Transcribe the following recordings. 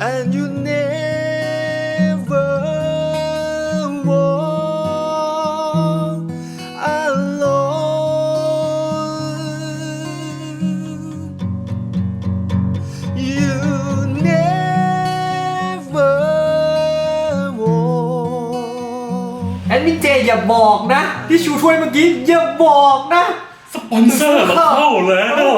and you never walk alone. You never walk. แอดมินเจอย่าบอกนะ ที่ชูถ้วยเมื่อกี้ อย่าบอกนะ สปอนเซอร์มาเข้าแล้ว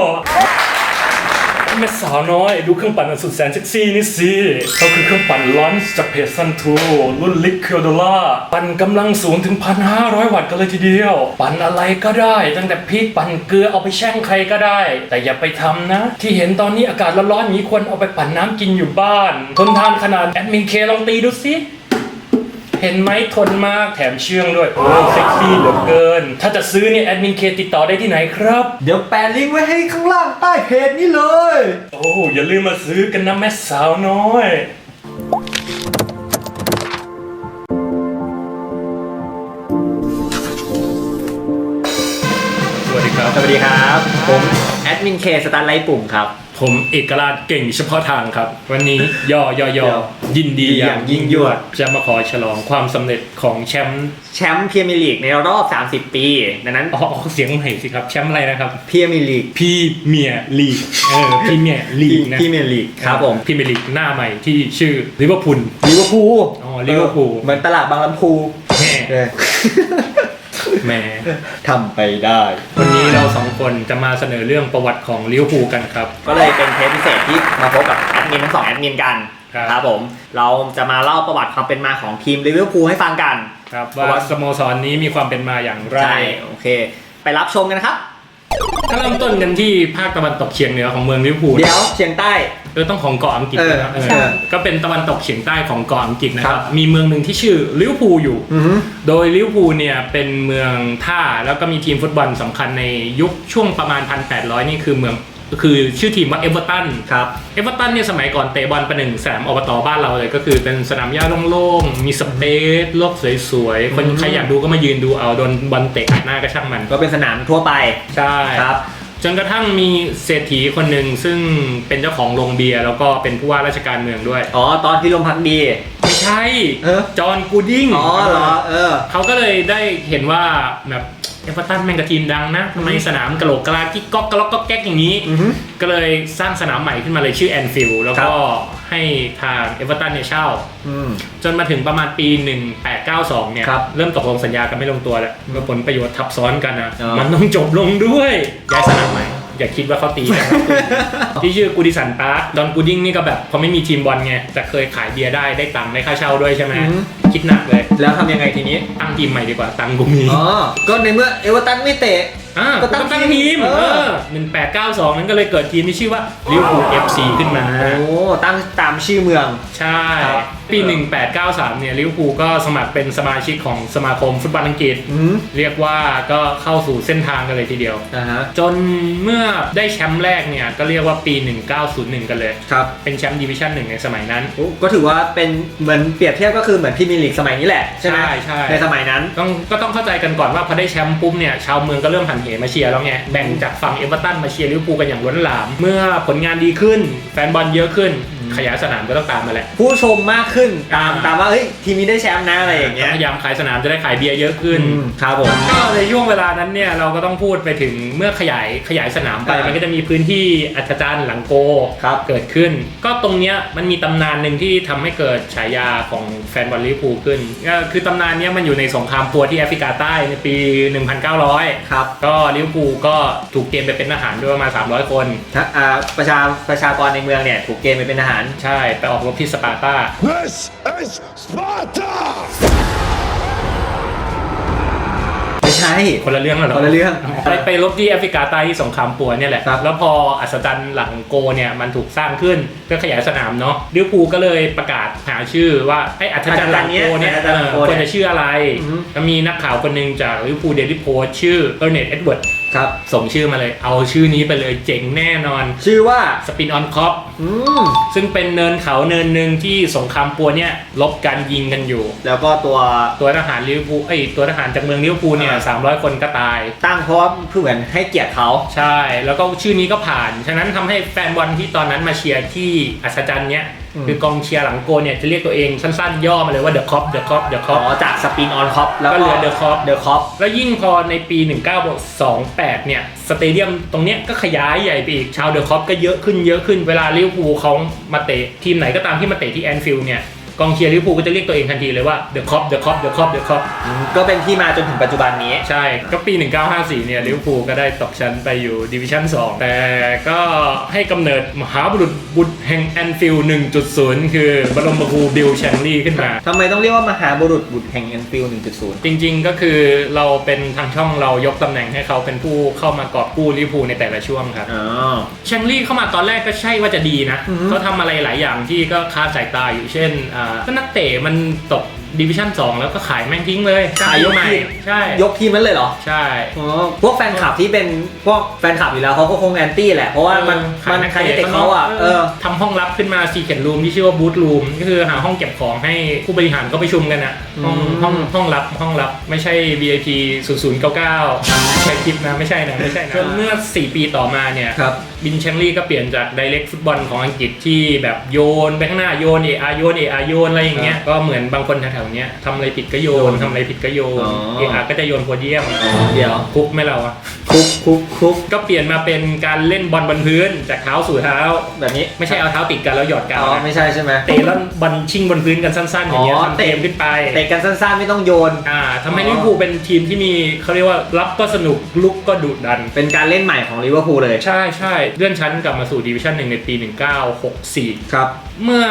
แม่สาวน้อย ดูเครื่องปั่นอันสุดแสนเซ็กซี่นี่สิเขาคือเครื่องปั่นลอนจากเพจซันทูรุ่นลิคเคียวโดล่าปั่นกำลังสูงถึง 1,500 วัตต์กันเลยทีเดียว ปั่นอะไรก็ได้ ตั้งแต่พริกปั่นเกลือเอาไปแช่งใครก็ได้ แต่อย่าไปทำนะ ที่เห็นตอนนี้อากาศร้อนๆนี้ควรเอาไปปั่นน้ำกินอยู่บ้านทนทานขนาดแอดมินเคลองตีดูสิ เห็นไหมทนมากแถมเชื่องด้วยโอ้เซ็กซี่เหลือเกิน ถ้าจะซื้อเนี่ยแอดมินเคติดต่อได้ที่ไหนครับ เดี๋ยวแปะลิงก์ไว้ให้ข้างล่างใต้เพจนี้เลย โอ้อย่าลืมมาซื้อกันนะแม่สาวน้อยสวัสดีครับ สวัสดีครับ ผมแอดมินเคสตาร์ไลท์ปุ่มครับ ผมเอกราชเก่งเฉพาะทางครับ วันนี้ย่อย่อย่อยินดีอย่างยิ่งยวด จะมาขอฉลองความสำเร็จของแชมป์แชมป์พรีเมียร์ลีกในรอบ 30 ปี ดังนั้น อ๋อเสียงใหม่สิครับ แชมป์อะไรนะครับพรีเมียร์ลีกพี่เมียร์ลีกเออพี่เมียร์ลีกนะพรีเมียร์ลีกครับผมพี่เมียร์ลีกหน้าใหม่ที่ชื่อลิเวอร์พูลลิเวอร์พูลอ๋อลิเวอร์พูลเหมือนตลาดบางลำพู แม่เออแหมทำไปได้ วันนี้เราสองคนจะมาเสนอเรื่องประวัติของลิเวอร์พูลกันครับ ก็เลยเป็นเทปพิเศษที่มาพบกับแอดมินทั้งสองแอดมินกันครับครับผมเราจะมาเล่าประวัติความเป็นมาของทีมลิเวอร์พูลให้ฟังกัน ครับประวัว่าติสโมสรนี้มีความเป็นมาอย่างไร ใช่ โอเค ไปรับชมกันนะครับ ถ้าเริ่มต้นกันที่ภาคตะวันตกเฉียงเหนือของเมืองลิเวอร์พูลเดี๋ยวเชียงใต้ เออต้องของเกาะอังกฤษเออนะครับเออใช่ ก็เป็นตะวันตกเฉียงใต้ของเกาะอังกฤษนะคครัรับบมีเมืองหนึ่งที่ชื่อลิเวอร์พูลอยู่ อือฮึโดยลิเวอร์พูลเนี่ยเป็นเมืองท่าแล้วก็มีทีมฟุตบอลสำคัญในยุคช่วงประมาณ 1,800 นี่คือเมือง คือชื่อทีมว่าเอเวอร์ตันครับเอเวอร์ตันเนี่ยสมัยก่อนเตะบอลประหนึ่งสนามอบตบ้านเราเลย ก็คือเป็นสนามหญ้าโล่งๆ มีสเปซโลกสวยๆ คนอืมใครอยากดูก็มายืนดูเอาโดนบอลเตะอัดหน้าก็ช่างมัน ก็เป็นสนามทั่วไปใช่ครับ จนกระทั่งมีเศรษฐีคนหนึ่งซึ่งเป็นเจ้าของโรงเบียร์แล้วก็เป็นผู้ว่าราชการเมืองด้วยอ๋อตอนที่ลมพักดีไม่ใช่เออจอห์นกูดิ้งอ๋อเหรอเออเขาก็เลยได้เห็นว่าแบบ เอเวอร์ตันแม่งกับทีมดังนะทำไมสนามกะโหลกกะลากิ๊กก๊อกกะล็อกก๊อกแก๊กอย่างนี้ อือฮึ ก็เลยสร้างสนามใหม่ขึ้นมาเลยชื่อแอนฟิลด์แล้วครัก็บให้ทางเอเวอร์ตันเนี่ยเช่า อืม จนมาถึงประมาณปี 1892 เนี่ย ครับเริ่มตกลงสัญญากันไม่ลงตัวแล้วเมื่อผลประโยชน์ทับซ้อนกันนะอ๋อ มันต้องจบลงด้วยย้ายสนามใหม่ อย่าคิดว่าเขาตีกันครับที่ชื่อกูดิสันปาร์คดอนกูดิ้งนี่ก็แบบพอไม่มีทีมบอลไง แต่เคยขายเบียร์ได้ได้ตังค์ได้ค่าเช่าด้วยใช่ไหมอือฮึ คิดหนักเลย แล้วทำยังไงทีนี้ ตั้งทีมใหม่ดีกว่าตังค์กูมีอ๋อ ก็ในเมื่อเอเวอร์ตันไม่เตะ อ่าก็ก็ตั้ตั้งงตั้งทีมเออเออหนึ่งแปดเก้าสองนั้นก็เลยเกิดทีมที่ชื่อว่าลิเวอร์พูลเอฟซีขึ้นมา โอ้ตั้งตามชื่อเมือง ใช่ ครับ ปี 1893 เนี่ยลิเวอร์พูลก็สมัครเป็นสมาชิกของสมาคมฟุตบอลอังกฤษ อืมเรียกว่าก็เข้าสู่เส้นทางกันเลยทีเดียวอ่าฮะจนเมื่อได้แชมป์แรกเนี่ย ก็เรียกว่าปี 1901 กันเลย ครับเป็นแชมป์ดิวิชั่นหนึ่งในสมัยนั้น โอ้ก็ถือว่าเป็นเหมือนเปรียบเทียบก็คือเหมือนพรีเมียร์ลีกสมัยนี้แหละใช่ไหมใช่ใช่ในสมัยนั้น ต้องก็ต้องเข้าใจกันก่อนว่าพอได้แชมป์ปุ๊บเนี่ยชาวเมืองก็เริ่มหันเหมาเชียร์แล้วไงแบ่งจากฝั่งเอเวอร์ตันมาเชียร์ลิเวอร์พูลกันอย่างล้นหลาม เมื่อผลงานดีขึ้น แฟนบอลเยอะขึ้น ขยายสนามก็ต้องตามมาแหละ ผู้ชมมากขึ้นตามอ่าตามว่าเฮ้ยทีมนี้ได้แชมป์นะอะไรอย่างเงี้ยพยายามขายสนามจะได้ขายเบียร์เยอะขึ้นอืมครับผมก็ในช่วงเวลานั้นเนี่ยเราก็ต้องพูดไปถึงเมื่อขยายขยายสนามไปอ่ามัมันก็จะมีพื้นที่อัศจรรย์หลังโกครับเกิดขึ้น ก็ตรงเนี้ยมันมีตำนานหนึ่งที่ทำให้เกิดฉายาของแฟนบอลลิเวอร์พูลขึ้นก็คือตำนานเนี้ยมันอยู่ในสงครามปัวที่แอฟริกาใต้ในปี 1900 ครับ ก็ลิเวอร์พูลก็ถูกเกณฑ์ไปเป็นทหารด้วยประมาณ300 คนถ้าอ่าประชาประชากรในเมืองเนี่ยถูกเกณฑ์ไปเป็นทหารใช่ไปออกรบที่สปาร์ตา This is Sparta! ไม่ใช่ คนละเรื่องแล้วเหรอคนละเรื่องไปไปรบที่แอฟริกาใต้ที่สงครามปัวเนี่ยแหละ ครับ แล้วพออัศจรรย์หลังโกเนี่ยมันถูกสร้างขึ้นเพื่อขยายสนามเนาะลิเวอร์พูลก็เลยประกาศหาชื่อว่าไอ้อัศจรรย์หลังโกเนี่ยอัศจรรย์หลังโกเออควรเนี่ยจะชื่ออะไรอือฮึก็มีนักข่าวคนหนึ่งจากลิเวอร์พูลเดลิโพสชื่อเออร์เนตเอ็ดเวิร์ด ครับส่งชื่อมาเลย เอาชื่อนี้ไปเลยเจ๋งแน่นอนชื่อว่าสปินออนคอปอืมซึ่งเป็นเนินเขาเนินหนึ่งที่สงครามปัวเนี่ยลบกันยิงกันอยู่ แล้วก็ตัว ตัวทหารลิเวอร์พูลเอ้ยตัวทหารจากเมืองลิเวอร์พูลเนี่ยอ่า สามร้อยคนก็ตาย ตั้งเพราะว่าเพื่อเหมือนให้เกียรติเขา ใช่ แล้วก็ชื่อนี้ก็ผ่าน ฉะนั้นทำให้แฟนบอลที่ตอนนั้นมาเชียร์ที่อัศจรรย์เนี้ยอืม คือกองเชียร์หลังโกลเนี่ยจะเรียกตัวเองสั้นๆ ย่อมาเลยว่าเดอะคอปเดอะคอปเดอะคอ๋ออปจากสปินออนคอปแล้วก็เหลือ The Cop The Cop แล้วยิ่งพอในปี 1928 เนี่ยสเตเดียมตรงเนี้ยก็ขยายใหญ่ไปอีกชาวเดอะคอปก็เยอะขึ้นเยอะขึ้นเวลาลิเวอร์พูลเขามาเตะทีมไหนก็ตามที่มาเตะที่แอนฟิลด์เนี่ย กองเชียร์ลิเวอร์พูลก็จะเรียกตัวเองทันทีเลยว่าเดอะคอปเดอะคอปเดอะคอปเดอะคอปก็เป็นที่มาจนถึงปัจจุบันนี้ ใช่ ก็ปี 1954 เนี่ยลิเวอร์พูลก็ได้ตกชั้นไปอยู่ดิวิชั่น 2 แต่ก็ให้กำเนิดมหาบุรุษบุตรแห่งแอนฟิลด์1.0 คือบรมครูบิลแชงลีขึ้นมา ทำไมต้องเรียกว่ามหาบุรุษบุตรแห่งแอนฟิล1.0 จริงๆ ก็คือเราเป็นทางช่องเรายกตำแหน่งให้เขาเป็นผู้เข้ามากอบกู้ลิเวอร์พูลในแต่ละช่วงครับอ๋อแชงลี่เข้ามาตอนแรกก็ใช่ว่าจะดีนะอือฮึเขาทำอะไรหลายอย่างที่ก็คาสายตาอยู่เช่นอ่าก็นักเตะมันตกดิวิชั่น2 แล้วก็ขายแม่งทิ้งเลยขายยกใหม่ทีม ใช่ยกทีมนั้นเลยเหรอ ใช่ อ๋อพวกแฟนคลับที่เป็นพวกแฟนคลับอยู่แล้วเขาก็คงแอนตี้แหละ เพราะว่ามันมันใครเตะเขาอะเออ ทำห้องลับขึ้นมา Secret Room ที่ชื่อว่า Boot Room ก็คือหาห้องเก็บของให้ผู้บริหารเขาประชุมกันนะห้องอืม ห้องห้องลับห้องลับไม่ใช่ VIP 0099แชร์คลิปนะไม่ใช่นะไม่ใช่นะจนเมื่อ 4 ปีต่อมาเนี่ย ครับ บินแชงลี่ก็เปลี่ยนจาก direct ฟุตบอลของอังกฤษที่แบบโยนไปข้างหน้าโยนเออาโยนเออาโยนอะไรอย่างเงี้ยก็เหมือนบางคนแถวๆเนี้ยทำอะไรผิดก็โยนทำอะไรผิดก็โยนอ๋อเออาก็จะโยนโพเดียมเดี๋ยวคุกไหม่เราอะคุกคุกคุกก็เปลี่ยนมาเป็นการเล่นบอลบนพื้น จากเท้าสู่เท้าแบบนี้ไม่ใช่เอาเท้าติดกันแล้วหยอดกาวอ๋อนะไม่ใช่ใช่ไหม เตะแล้วบอลชิงบนพื้นกันสั้นๆอย่างเงี้ยอ๋อ ทำเตมขึ้นไปเตะกันสั้นๆไม่ต้องโยน อ่าทำให้อ๋อลิเวอร์พูลเป็นทีมที่มีเขาเรียกว่ารับก็สนุกลุกก็ดุดัน เป็นการเล่นใหม่ของลิเวอร์พูลเลย ใช่ใช่เลื่อนชั้นกลับมาสู่ดิวิชั่นหนึ่งในปี 1964 ครับ เมื่อ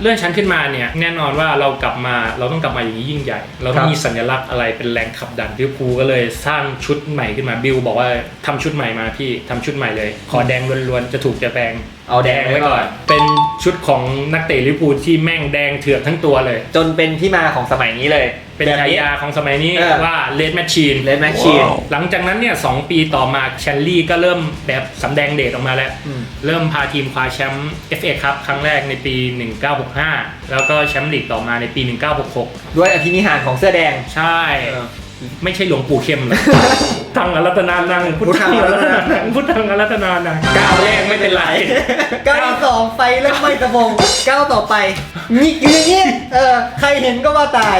เลื่อนชั้นขึ้นมาเนี่ยแน่นอนว่าเรากลับมาเราต้องกลับมาอย่างนี้ยิ่งใหญ่ เราต้อครังบ มีสัญลักษณ์อะไรเป็นแรงขับดันลิเวอร์พูลก็เลยสร้างชุดใหม่ขึ้นมาบิลบอกว่าทำชุดใหม่มาพี่ทำชุดใหม่เลย ขอแดงล้วนๆจะถูกจะแบงเอาแดงไว้ก่อน เป็นชุดของนักเตะลิเวอร์พูลที่แม่งแดงเถือกทั้งตัวเลย จนเป็นที่มาของสมัยนี้เลย เป็นฉายาของสมัยนี้เออว่าเลดแมชชีนเลดแมชชีนหลังจากนั้นเนี่ยสองปีต่อมาแชนลี่ก็เริ่มแบบสำแดงเดชออกมาแล้วอืมเริ่มพาทีมคว้าแชมป์ FA ครับครั้งแรกในปี 1965 แล้วก็แชมป์ลีกต่อมาในปี 1966 ด้วยอภินิหารของเสื้อแดงใช่เออ ไม่ใช่หลวงปู่เข้มหรอกทังอรัตนานังพุทธังอรัตนานังพุทธังอรัตนานังก้าวแรกไม่เป็นไรก้าวที่สองไฟเริ่มไหม้กระบงก้าวต่อไปมีคืออย่างนี้เออใครเห็นก็ว่าตาย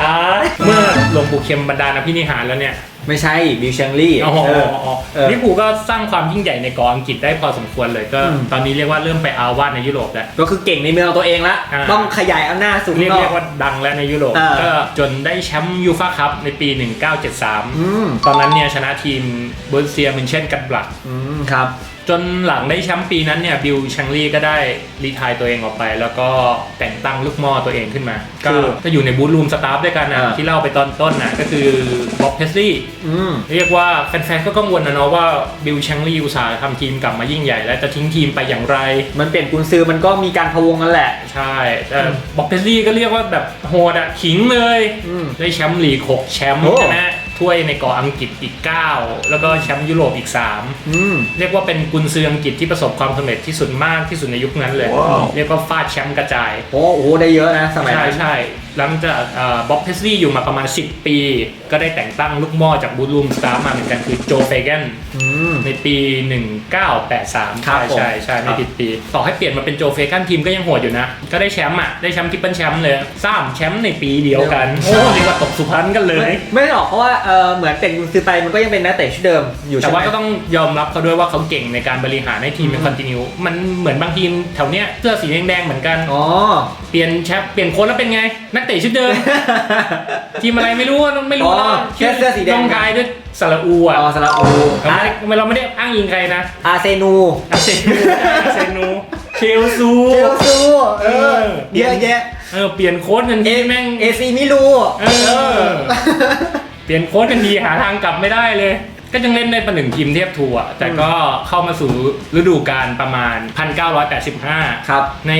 ตายเมื่อหลวงปู่เข้มบรรดาลอภินิหารแล้วเนี่ย ไม่ใช่บิลเชงลี่อ๋อเออเออลิเวอร์พูลก็สร้างความยิ่งใหญ่ในกองอังกฤษได้พอสมควรเลยก็อืมตอนนี้เรียกว่าเริ่มไปอาวาสในยุโรปแล้วก็คือเก่งในเมืองตัวเองละอ่าต้องขยายอำนาจสู่เรียกข้างนเรีอยกกว่าดังแล้วในยุโรปอ่าก็จนได้แชมป์ยูฟ่าคัพในปี 1973อืมตอนนั้นเนี่ยชนะทีมเบอร์เซียมินเช่นกันบลักอืมครับจนหลังได้แชมป์ปีนั้นเนี่ยบิลชังลีก็ได้รีไทายตัวเองออกไป แล้วก็แต่งตั้งลูกหม่อตัวเองขึ้นมา ก็คือก็อยู่ในบูธรูมสตาฟด้วยกันนะอ่าที่เล่าไปตอนต้นนะก็คือบ็อบเพสลี่อืมเรียกว่าแฟนๆก็กังวลนะเนาะว่าบิลชังลีอุตสาห์ทำทีมกลับมายิ่งใหญ่ แล้วจะทิ้งทีมไปอย่างไร มันเปลี่ยนกุนซือมันก็มีการพะวงกันแหละ ใช่แต่บ็อบเพสลี่ก็เรียกว่าแบบโหดอะขิงเลยอืมได้แชมป์ลีกหกแชมป์โอ้ชนะ ถ้วยในเกาะอังกฤษอีก 9 แล้วก็แชมป์ยุโรปอีก 3 อืม เรียกว่าเป็นกุนซืออังกฤษที่ประสบความสำเร็จที่สุดมากที่สุดในยุคนั้นเลยเรียกว่าฟาดแชมป์กระจาย โอ้โหได้เยอะนะสมัยใช่นั้น ใช่ หลังจากบ๊อบเพสลี่อยู่มาประมาณ 10 ปี ก็ได้แต่งตั้งลูกหม่อจากบูธรูมสตาร์มาเหมือนกันคือโจเฟแกนอืมในปี 1983ครับใช่ผมใช่ใช่ไม่ผิดปี ต่อให้เปลี่ยนมาเป็นโจเฟแกนทีมก็ยังโหดอยู่นะ ก็ได้แชมป์อะ ได้แชมป์ทริปเปิลแชมป์เลยสามแชมป์ในปีเดียวกัน โอ้เรียกว่าตกสุพรรณกันเลย ไม่ไม่หรอกเพราะว่าเออเหมือนเป็นกุนซือไปมันก็ยังเป็นนักเตะชุดเดิมอยู่แต่ใช่ไหมว่าก็ต้องยอมรับเขาด้วยว่าเขาเก่งในการบริหารให้ทีมเป็นคอนติเนียมันเหมือนบางทีมแถวเนี้ยเสื้อสีแดงๆเหมือนกันอ๋อเปลี่ยนแชมป์เปลี่ยนโค้ชแล้วเป็นไงนักเตะชุดเดิม ทีมอะไรไม่รู้อะไม่รู้อ๋อนะแค่เสื้อสีแดง ลงท้ายด้วยสระอูอะอ๋อสระอูเราไม่ได้เราไม่ได้อ้างอิงใครนะอาเซนูอาเซนูอาเซนูเชลซูเชลซูเออเออเยอะแยะเออเปลี่ยนโค้ชกันทีแม่งเอซีมิลูเออเปลี่ยนโค้ชกันทีหาทางกลับไม่ได้เลย ก็ยังเล่นได้ประหนึ่งทีมเทียบทัวร์แต่ก็เข้ามาสู่ฤดูกาลประมาณ 1985 ครับ ใน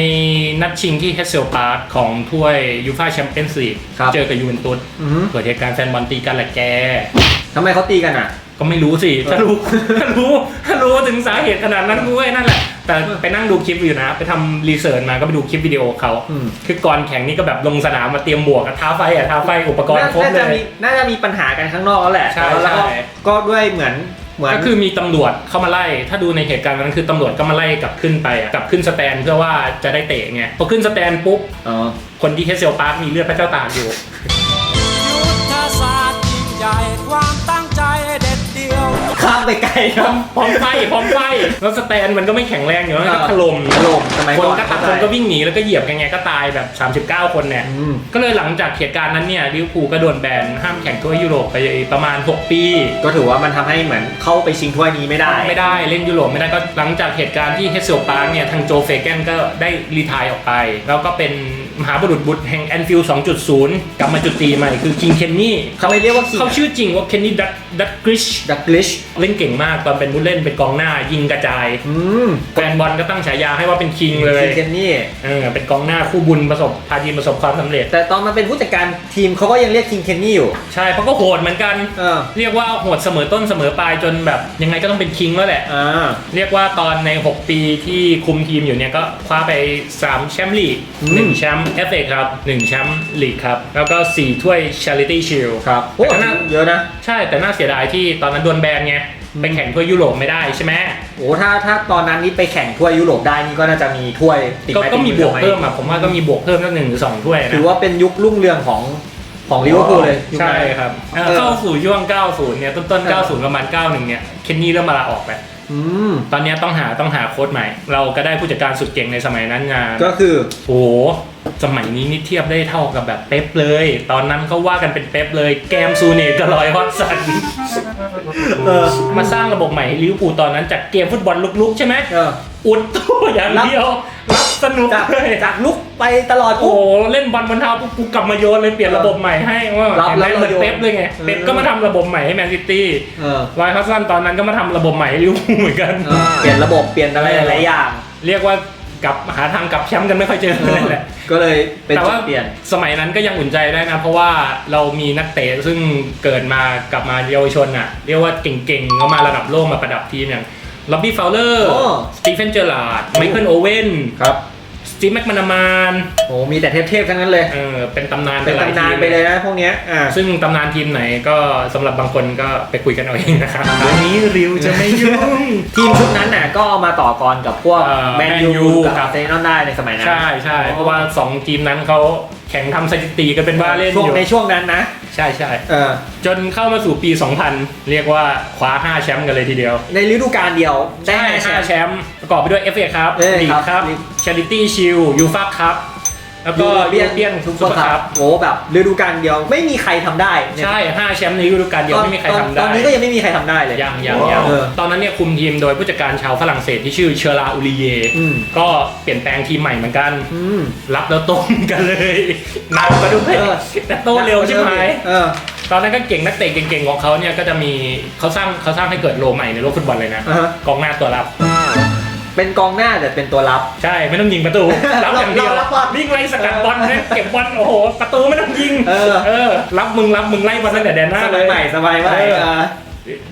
นัดชิงที่เฮสเซลพาร์คของถ้วยยูฟ่าแชมเปี้ยนส์ลีกครับเจอกับยูเวนตุสอือหือเกิดเหตุการณ์แฟนบอลตีกันแหละแกทำไมเขาตีกันอะ ก็ไม่รู้สิ ถ้ารู้ ถ้ารู้ถ้ารู้ถึงสาเหตุขนาดนั้นกูไอ้นั่นแหละ แต่ไปนั่งดูคลิปอยู่นะ ไปทำรีเสิร์ชมาก็ไปดูคลิปวิดีโอเขาอืม คือก่อนแข่งนี่ก็แบบลงสนามมาเตรียมบวกกับท้าไฟอะท้าไฟอุปกรณ์ครบน่าเลจะย มีน่าจะมีปัญหากันข้างนอกแล้วแหละใช่แล้วก็ใช่ ก็ด้วยเหมือนเหมือน ก็คือมีตำรวจเข้ามาไล่ ถ้าดูในเหตุการณ์นั้นคือตำรวจก็มาไล่กลับขึ้นไปอะกลับขึ้นสแตนเพื่อว่าจะได้เตะไงพอขึ้นสแตนปุ๊บอ๋อ คนที่เฮเซลปาร์คมีเลือดพระเจ้าตากอยู่ ยุทธศาสตร์ยิ่งใหญ่ความตั้ง ข้ามไปไกลคพร้รัอบมพร้อมไฟพร้อมไฟแล้วสแตนมันก็ไม่แข็งแรงอยู่แล้วมันก็ถล่มถล่มสมัยคนก่อนก็ตัดคนก็วิ่งหนีแล้วก็เหยียบกันไงก็ตายแบบ 39 คนเนี่ย อืม ก็เลยหลังจากเหตุการณ์นั้นเนี่ยลิเวอร์พูลก็โดนแบนห้ามแข่งทั่วยุโรปไปประมาณ 6 ปีก็ถือว่ามันทำให้เหมือนเข้าไปชิงถ้วยนี้ไม่ได้ ไม่ได้เล่นยุโรปไม่ได้ก็หลังจากเหตุการณ์ที่เฮสเซลปาร์กเนี่ยทางโจเฟเกนก็ได้รีไทายออกไป แล้วก็เป็นมหาบุรุษบุตรแห่งแอนฟิลด์2.0 กลับมาจุดตีใหม่คือคิงเคนนี่เขาไม่เรียกว่า King เขาชื่อจริงว่าเคนนี่ดัตดัตกริชดักลิชเล่นเก่งมากตอนเป็นผู้เล่นเป็นกองหน้ายิงกระจายอืมแฟนบอลก็ตั้งฉายาให้ว่าเป็นคิงเลยคิงเคนนี่ เออเป็นกองหน้าคู่บุญประสบพาทีมประสบความสำเร็จ แต่ตอนมาเป็นผู้จัดการทีมเขาก็ยังเรียกคิงเคนนี่อยู่ใช่เพราะก็โหดเหมือนกัน เออเรียกว่าโหดเสมอต้นเสมอปลายจนแบบยังไงก็ต้องเป็นคิงแล้วแหละ อ่า เรียกว่าตอนใน 6 ปีที่คุมทีมอยู่เนี่ยก็คว้าไป 3 แชมป์ลีกอืม1แชมป์เอฟเอครับ1แชมป์ลีกครับ แล้วก็ 4 ถ้วย Charity Shield ครับโอ้แต่ก็น่าเยอะนะ ใช่แต่น่าเสียดายที่ตอนนั้นโดนแบนไงไปแข่งถ้วยยุโรปไม่ได้ใช่ไหมโอ้ถ้าถ้าตอนนั้นนี่ไปแข่งถ้วยยุโรปได้นี่ก็น่าจะมีถ้วยติดก็ไม้ก็ติดมีมืบวกไหเพิ่มอะผมว่าก็มีบวกเพิ่มสักหนึ่งหรือสองถ้วยนะถือว่าเป็นยุครุ่งเรืองของของลิเวอร์พูลเลยยุคใช่นั้นครับเออเออเข้าสู่ช่วง 90 เนี่ยต้นต้น 90 ประมาณ 91 เนี่ยเคนนี่เริ่มมาลาออกไปอืมตอนเนี้ยต้องหาต้องหาโค้ชใหม่ เราก็ได้ผู้จัดการสุดเก่งในสมัยนั้นงานก็คือโอ้โห สมัยนี้นี่เทียบได้เท่ากับแบบเป๊ปเลย ตอนนั้นเขาว่ากันเป็นเป๊ปเลย แกมซูเนตกับลอยฮอตสันเออมาสร้างระบบใหม่ให้ลิเวอร์พูลตอนนั้นจากเกมฟุตบอลลุกๆใช่ไหมเออ อุดตัวอย่างเดียวรับสนุกจากเลยจากลุกไปตลอดโอ้ปุ๊บ โหเล่นบอลบนเท้าปุ๊บกูกลับมาโยนเลยเปลี่ยนระบบใหม่ให้ว่ารับเห็นไหมแล้วเหมือนโยนเป๊ปเลยไงเออ เป๊ปก็มาทำระบบใหม่ให้แมนซิตี้เออรอยฮัสซันตอนนั้นก็มาทำระบบใหม่ให้ลิเวอร์พูลเหมือนกัน เออเปลี่ยนระบบเปลี่ยนอะไรหลายๆอย่าง เรียกว่า กลับหาทางกลับแชมป์กันไม่ค่อยเจอเลยแหละ ก็เลยเป็นแต่จุว่าดเปลี่ยน สมัยนั้นก็ยังอุ่นใจได้นะ เพราะว่าเรามีนักเตะซึ่งเกิดมากลับมาเยาวชนอะ เรียกว่าเก่งๆก็มาระดับโลกมาประดับทีมอย่างล็อบบี้ฟาวเลอร์โอ้ สตีเฟนเจอร์ลาร์ดไมเคิลโอเวนครับ สตีฟแม็กมานามานโอ้มีแต่เทพๆทั้งนั้นเลยเออเป็นตำนานเป็นหลายตำนานทีมไปเลยนะพวกเนี้ยอ่าซึ่งตำนานทีมไหนก็สำหรับบางคนก็ไปคุยกันเอาเองนะครับวันนี้ริวจะไม่ยุ่ง ทีมชุดนั้นน่ะก็เอามาต่อกรกับพวกเอ่อแมน Man ยู U กับกับ เซนอนได้ในสมัยนั้น ใช่ใช่เพราะว่า 2 ทีมนั้นเขา แข่งทำสถิติกันเป็นว่าเล่นช่วองยู่ในช่วงนั้นนะใช่ใช่เออจนเข้ามาสู่ปี 2000 เรียกว่าคว้า 5 แชมป์กันเลยทีเดียวในฤดูกาลเดียวได้ใช่ห้าแชม5ป์แชมป์ประกอบไปด้วย FA ครับเอ้ยลีกครับครับลีก Charity Shield ยูฟ่าครับ แล้วก็ยูยูเปียนเปียนซุซุปปเปอร์คัเปอร์ครัพโอ้แบบฤดูกาลเดียวไม่มีใครทำได้เนี่ยใช่5แชมป์ในฤดูกาลเดียวไม่มีใครตอนทำได้ ตอนนี้ก็ยังไม่มีใครทำได้เลยยังยังยังเออตอนนั้นเนี่ยคุมทีมโดยผู้จัดการชาวฝรั่งเศสที่ชื่อเชอราอูริเยอืมก็เปลี่ยนแปลงทีมใหม่เหมือนกันอืมรับแล้วโตเหมือนกันเลยหนักมาด้วยเออแต่โตเร็วใช่ไหมเออตอนนั้นก็เก่งนักเตะเก่งๆของเขาเนี่ยก็จะมีเขาสร้างเขาสร้างให้เกิดโลใหม่ในโลกฟุตบอลเลยนะอ่าฮะกองหน้าตัวรับ เป็นกองหน้าแต่เป็นตัวรับ ใช่ไม่ต้องยิงประตู รับอย่างเดียวเรารับบอลวิ่งไล่สกัดบอลเนี่ยเก็บบอลโอ้โห ประตูไม่ต้องยิงเออ เออ รับมึงรับมึงไล่บอลตั้งแต่แดนหน้าสเลมัยย ใหม่สมัยใหม่เออ เออ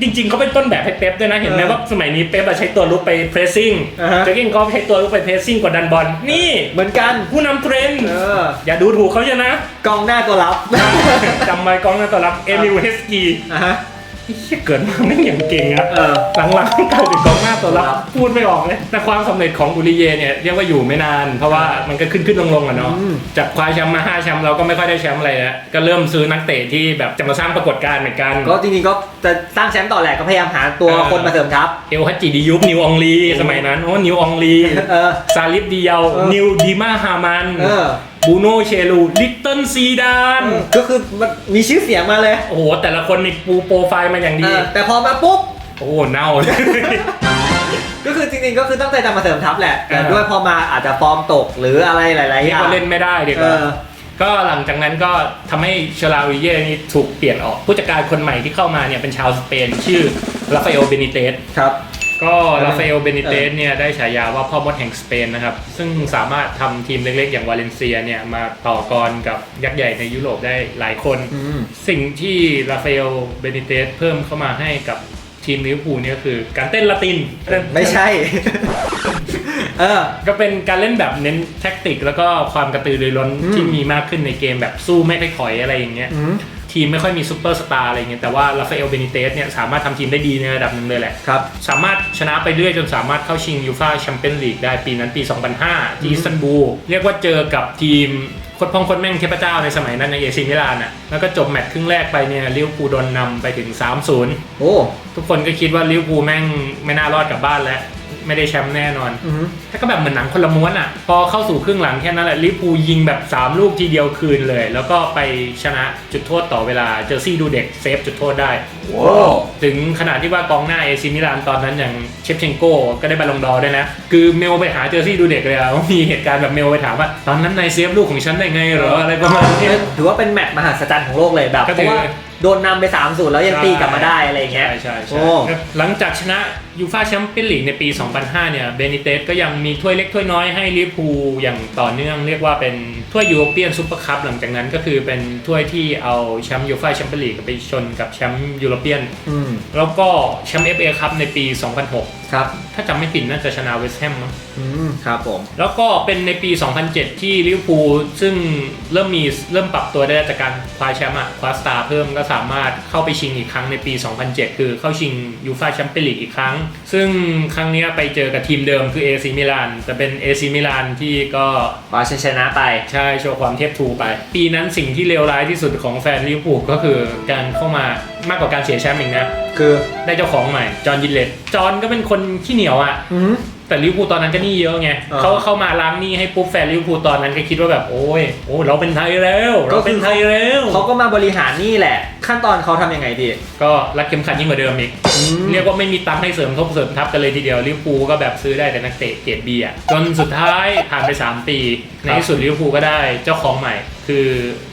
จริงๆเขาเป็นต้นแบบให้เป๊ปด้วยนะ เห็นไหมเออว่าสมัยนี้เป๊ปอะใช้ตัวลุกไปเพรสซิ่งอ่าฮะ เจอร์เก้นก็ใช้ตัวลุกไปเพรสซิ่งกดดันบอลนี่เหมือนกัน ผู้นำเทรนด์เออ อย่าดูถูกเขาเชยวนะกองหน้าตัวรับจำไว้กองหน้าตัวรับเอมิลเฮสกี อะฮะ เหี้ยเกิดมาไม่งอย่างเก่งอะเออ หลังๆกลายเป็นกองหน้าตัวรับครับพูดไม่ออกเลย แต่ความสำเร็จของอุริเยเนี่ยเรียกว่าอยู่ไม่นาน เพราะว่ามันก็ขึ้นขึ้นลงลงๆอะเนาะอืม จากคว้าแชมป์มาห้าแชมป์เราก็ไม่ค่อยได้แชมป์อะไรแล้วก็เริ่มซื้อนักเตะที่แบบจะมาสร้างปรากฏการณ์เหมือนกัน ก็จริงๆก็จะสร้างแชมป์ต่อแหละก็พยายามหาตัวเออ คนมาเสริมทัพเอลฮัจจิดิยุบนิวอองลีสมัยนั้นโอ้นิวอองลี เออ ซาลิฟดิเยาเออนิวดีมาฮามัน เออ บูโนเชลูลิตเติ้ลซีดานก็คือมันมีชื่อเสียงมาเลย โอ้โห แต่ละคนนี่ปูโปรไฟล์มาอย่างเอดีอแต่พอมาปุ๊บ โอ้โหเน่าก็คือจริงๆก็คือตั้งใจจะมาเสริมทัพแหละ แต่เออ ด้วยพอมาอาจจะฟอร์มตกหรืออะไรหลายๆอเรียกย่างว่าเล่นไม่ได้เด็กเออ ก็หลังจากนั้นก็ทำให้เชลาวิเย่นี่ถูกเปลี่ยนออก ผู้จัดการคนใหม่ที่เข้ามาเนี่ยเป็นชาวสเปนชื่อราฟาเอลเบนิเตส ครับ ก็ราฟาเอลเบนิเตสเนี่ยได้ฉายาว่าพ่อมดแห่งสเปนนะครับ ซึ่งสามารถทำทีมเล็กๆ อย่างวาเลนเซียเนี่ยมาต่อกรกับยักษ์ใหญ่ในยุโรปได้หลายคน อืม สิ่งที่ราฟาเอลเบนิเตสเพิ่มเข้ามาให้กับทีมลิเวอร์พูลเนี่ยก็คือ การเต้นละติน ไม่ใช่ เออ ก็เป็นการเล่นแบบเน้นแท็กติก แล้วก็ความกระตือรือร้นอืม ที่มีมากขึ้นในเกมแบบสู้ไม่ค่อยถอยอะไรอย่างเงี้ย อืม ทีมไม่ค่อยมีซูเปอร์สตาร์อะไรเงี้ยแต่ว่าราฟาเอลเบนิเตสเนี่ยสามารถทำทีมได้ดีในระดับหนึ่งเลยแหละ ครับ สามารถชนะไปเรื่อยจนสามารถเข้าชิงยูฟาแชมเปี้ยนลีกได้ปีนั้นปี 2005 ที่อิสตันบูลเรียกว่าเจอกับทีมโคตรพองโคตรแม่งเทพเจ้าในสมัยนั้นในเอซิมิลานอะแล้วก็จบแมตช์ครึ่งแรกไปเนี่ยลิเวอร์พูลโดนนำไปถึง 3-0 โอ้ ทุกคนก็คิดว่าลิเวอร์พูลแม่งไม่น่ารอดกลับบ้านแล้ว ไม่ได้แชมป์แน่นอน อือฮึถ้าก็แบบเหมือนหนังคนละม้วนอะ พอเข้าสู่ครึ่งหลังแค่นั้นแหละลิเวอร์พูลยิงแบบ 3 ลูกทีเดียวคืนเลย แล้วก็ไปชนะจุดโทษต่อเวลาเจอร์ซี่ดูเด็กเซฟจุดโทษได้ ว้าว ถึงขนาดที่ว่ากองหน้าเอซิมิลานตอนนั้นอย่างเชฟเชนโกก็ได้บอลลงดอร์ด้วยนะ คือเมลไปหาเจอร์ซี่ดูเด็กเลยอะว่ามีเหตุการณ์แบบเมลไปถามว่า ตอนนั้นนายเซฟลูกของฉันได้ไงเหรออะไรประมาณเนี้ยถือว่าเป็นแมตช์มหัศจรรย์ของโลกเลยแบบ ก็เพถือราะว่า โดนนำไป3ามศูนย์แล้วยังตีกลับมาได้อะไรอย่างเงี้ย ใช่ใช่โอ้ใช่หลังจากชนะยูฟาแชมเปี้ยนลีกในปี 2005 เนี่ยเบนิเตสก็ยังมีถ้วยเล็กถ้วยน้อยให้ลิเวอร์พูลอย่างต่อเนื่องเรียกว่าเป็นถ้วยยูโรเปียนซูเปอร์คัพหลังจากนั้นก็คือเป็นถ้วยที่เอาแชมป์ยูฟาแชมเปี้ยนลีกไปชนกับแชมป์ยูโรเปียน อืม แล้วก็แชมป์เอฟเอคัพในปี 2006ครับถ้าจำไม่ผิดน่าจะชนะเวสต์แฮมมั้งอืมครับผม แล้วก็เป็นในปี 2007 ที่ลิเวอร์พูลซึ่งเริ่มมีเริ่มปรับตัวได้จากการคว้าแชมป์อะคว้าสตาร์เพิ่มก็สามารถเข้าไปชิงอีกครั้งในปี 2007 คือเข้าชิงยูฟาแชมเปี้ยนลีกอีกครั้ง ซึ่งครั้งเนี้ยไปเจอกับทีมเดิมคือเอซีมิลานแต่เป็นเอซีมิลานที่ก็คว้าชัยชนะไป ใช่โชว์ความเทพทูไป ปีนั้นสิ่งที่เลวร้ายที่สุดของแฟนลิเวอร์พูลก็คือการเข้ามามากกว่าการเสียแชมป์อีกนะคือได้เจ้าของใหม่ จอห์นยินเลตจอห์นก็เป็นคนขี้เหนียวอะ อืม แต่ลิเวอร์พูลตอนนั้นก็หนี้เยอะไงอ่า เขาเข้ามาล้างหนี้ให้ปุ๊บแฟนลิเวอร์พูลตอนนั้นก็คิดว่าแบบโอ้ยโอ้เราเป็นไทยแล้วก็เราคือเป็นไทยแล้วเขาก็มาบริหารนี่แหละ ขั้นตอนเขาทำยังไงดีก็รัดเข็มขัดยิ่งกว่าเดิมอีก อืม เรียกว่าไม่มีตังค์ให้เสริมทบเสริมทัพกันเลยทีเดียวลิเวอร์พูลก็แบบซื้อได้แต่นักเตะเกรดบีอะจนสุดท้ายผ่านไป 3 ปี ในที่สุดลิเวอร์พูลก็ได้เจ้าของใหม่ คือ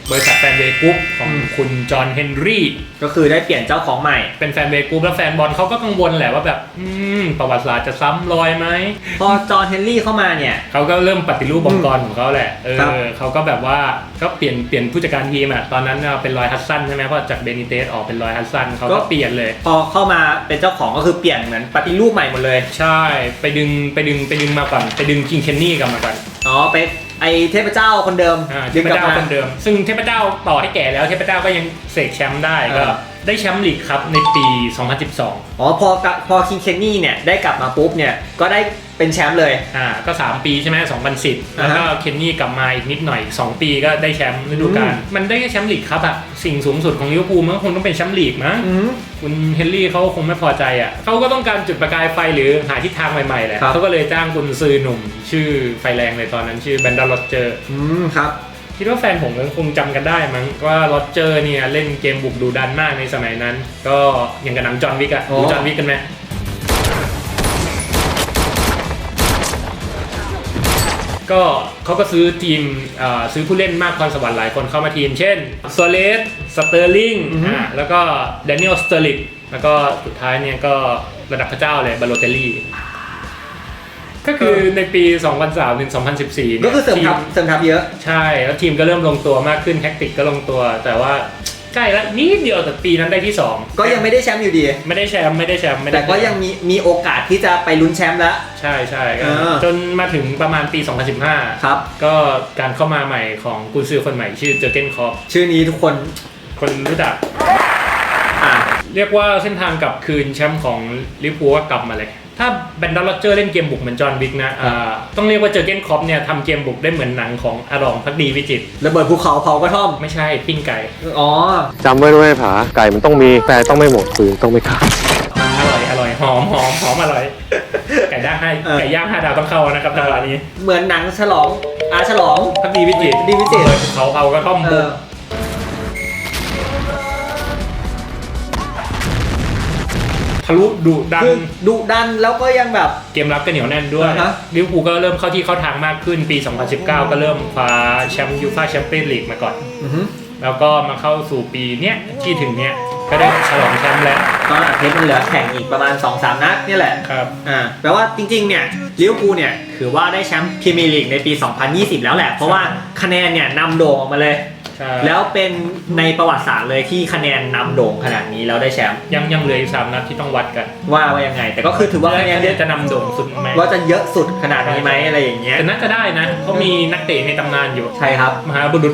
บริษัทแฟนเวย์กรุ๊ปของอืม คุณจอห์นเฮนรี่ ก็คือได้เปลี่ยนเจ้าของใหม่ เป็นแฟนเวย์กรุ๊ปแล้วแฟนบอลเขาก็กังวลแหละว่าแบบอืมประวัติศาสตร์จะซ้ำรอยไหม พอจอห์นเฮนรี่เข้ามาเนี่ย เขาก็เริ่มปฏิรูปองค์กรของเขาแหละ เอครับอเขาก็แบบว่าก็เปลี่ยนเปลี่ยนผู้จัดการทีมอะ ตอนนั้นเป็นรอยฮัตสันใช่ไหมเพราะจากเบนิเตสออกเป็นรอยฮัตสันเขาก็เปลี่ยนเลย พอเข้ามาเป็นเจ้าของก็คือเปลี่ยนเหมือนปฏิรูปใหม่หมดเลย ใช่ ไปดึงไปดึงไปดึงมาก่อน ไปดึงคิงเคนนี่กลับมาก่อน อ๋อไป ไอเทพเจ้าคนเดิมอ่าเทดึงพกลับเจ้ามาคนเดิม ซึ่งเทพเจ้าต่อให้แก่แล้วเทพเจ้าก็ยังเสกแชมป์ได้เออก็ ได้แชมป์ลีกครับในปี 2012 อ๋อพอกะพอคิงเคนนี่เนี่ยได้กลับมาปุ๊บเนี่ยก็ได้เป็นแชมป์เลย อ่าก็ 3 ปีใช่ไหม2010 แล้วก็อ่าฮะเคนนี่กลับมาอีกนิดหน่อย2ปีก็ได้แชมป์ฤดูกาลมันได้แค่แชมป์ลีกครับอะสิ่งสูงสุดของลิเวอร์พูลมันก็คงต้องเป็นแชมป์ลีกมั้งอืม คุณเฮนรี่เขาคงไม่พอใจอะเขาก็ต้องการจุดประกายไฟหรือหาทิศทางใหม่ๆแหละครับ เขาก็เลยจ้างคุณซือหนุ่ม ชื่อไฟแรงเลยตอนนั้นชื่อแบนดาร์โรเจอร์ อืมครับ คิดว่าแฟนผมคงจำกันได้มั้งว่าโรเจอร์เนี่ยเล่นเกมบุกดูดันมากในสมัยนั้น ก็อย่างกับหนังจอห์นวิกอะอ๋อดูจอห์นวิกกันไหมก็เขาก็ซื้อทีมเอ่อซื้อผู้เล่นมากพรสวรรค์หลายคนเข้ามาทีม เช่นโซเลสสเตอร์ลิงอือฮึอ่าแล้วก็แดเนียลสเตอร์ลิกแล้วก็สุดท้ายเนี่ยก็ระดับพระเจ้าเลยบาโลเตลลี่ ก็คือในปี 2003ถึง2014นี่ยก็คือเสริมทัพทีเสริมทัพเยอะ ใช่ แล้วทีมก็เริ่มลงตัวมากขึ้นแท็กติกก็ลงตัว แต่ว่าใกล้แล้วนิดเดียวแต่ปีนั้นได้ที่ 2 ก็ยังไม่ได้แชมป์อยู่ดี ไม่ได้แชมป์ไม่ได้แชมป์ไม่ได้แต่ก็ยังมีมีโอกาสที่จะไปลุ้นแชมป์แล้ว ใช่ใช่ก็เออจนมาถึงประมาณปี 2015 ครับ ก็การเข้ามาใหม่ของกุนซือคนใหม่ชื่อเจอร์เกนคอปชื่อนี้ทุกคนคนรู้จักอ่าเรียกว่าเส้นทางกลับคืนแชมป์ของลิเวอร์พูลก็กลับมาเลย ถ้าแบนดอร์โรเจอร์เล่นเกมบุกเหมือนจอห์นวิกนะอ่าต้องเรียกว่าเจอร์เกนคอปเนี่ยทำเกมบุกได้เหมือนหนังของอารองพักดีวิจิตรระเบิดภูเขาเผากระท่อม ไม่ใช่ปิ้งไก่ อ๋อ จำไว้ด้วยผาไก่มันต้องมีแต่ต้องไม่หมดปืนต้องไม่ขาดอร่อยอร่อยหอมหอมหอมอร่อย ไก่ย่างให้เออ ไก่ย่างห้าดาวต้องเข้านะครับจังหวะนี้เหมือนหนังฉลองอาฉลอง พักดีวิจิตรดีวิจิตร เปิดเขาเผากระท่อมเอบุกอ ทะลุดุดันคือดุดันแล้วก็ยังแบบ เกมรับก็เหนียวแน่นด้วยอ่าฮะ ลิเวอร์พูลก็เริ่มเข้าที่เข้าทางมากขึ้นปี 2019 ก็เริ่มคว้าแชมป์ยูฟ่าแชมเปี้ยนลีกมาก่อน อื้อหือแล้วก็มาเข้าสู่ปีเนี้ยที่ถึงเนี้ยก็ได้ฉลองแชมป์แล้วตอนอัดเทปมันเหลือแข่งอีกประมาณ 2-3 นัดเนี่ยแหละ ครับ อ่าแปลว่าจริงๆ เนี่ยลิเวอร์พูลเนี่ยถือว่าได้แชมป์พรีเมียร์ลีกในปี 2020 แล้วแหละ เพราะว่าคะแนนเนี่ยนำโด่งออกมาเลย ใช่ แล้วเป็นในประวัติศาสตร์เลยที่คะแนนนำโด่งขนาดนี้แล้วได้แชมป์ยังยังเหลืออีกสามนัดที่ต้องวัดกันว่าว่ายังไง แต่ก็คือถือว่าคะแนนเยอะจะนำโด่งสุดไหมว่าจะเยอะสุดขนาดนี้ไหมอะไรอย่างเงี้ยแต่น่าจะได้นะเขามีนักเตะในตำนานอยู่ ใช่ครับ มหาบุรุษ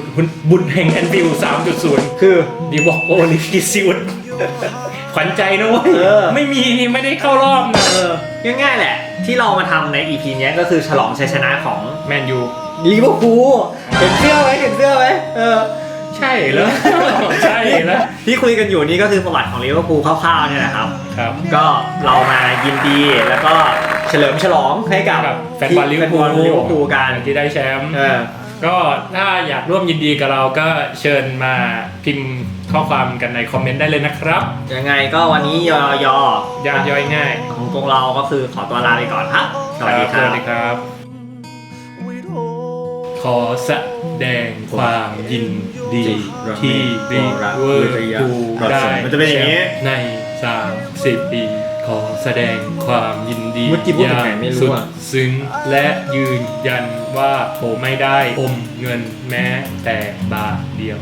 บุญแห่งแอนฟิล3.0 คือ ดีวอกโอลิกิซิวดขวัญใจนะเว้ยเออ ไม่มีไม่ได้เข้ารอบนะเออง่ายๆแหละ ที่เรามาทำใน EP เนี้ยก็คือฉลองชัยชนะของแมนยู ลิเวอร์พูลเห็นเสื้อไหมเห็นเสื้อไหมเออ ใช่แล้วใช่แล้วที่คุยกันอยู่นี่ก็คือประวัติของลิเวอร์พูลคร่าวๆเนี่ยแหละครับ ครับ ก็เรามายินดีแล้วก็เฉลิมฉลองให้กับกับแฟนบอลลิเวอร์พูล แฟนบอลลิเวอร์พูลกันที่ได้แชมป์เออ ก็ถ้าอยากร่วมยินดีกับเราก็เชิญมาพิมพ์ข้อความกันในคอมเมนต์ได้เลยนะครับยังไงก็วันนี้ยอยอยาย่อยง่ายของพวกเราก็คือขอตัวลาไปก่อนครับสวัสดีคสรัวับสดีครับ ขอแสดงความยินดีที่รีเวอร์พูลได้มันจะเป็นอย่างนี้แชมป์ใน 30 ปี ขอแสดงความยินดีอย่างสุดซึ้งและยืนยันว่าผมไม่ได้อมเงินแม้แต่บาทเดียว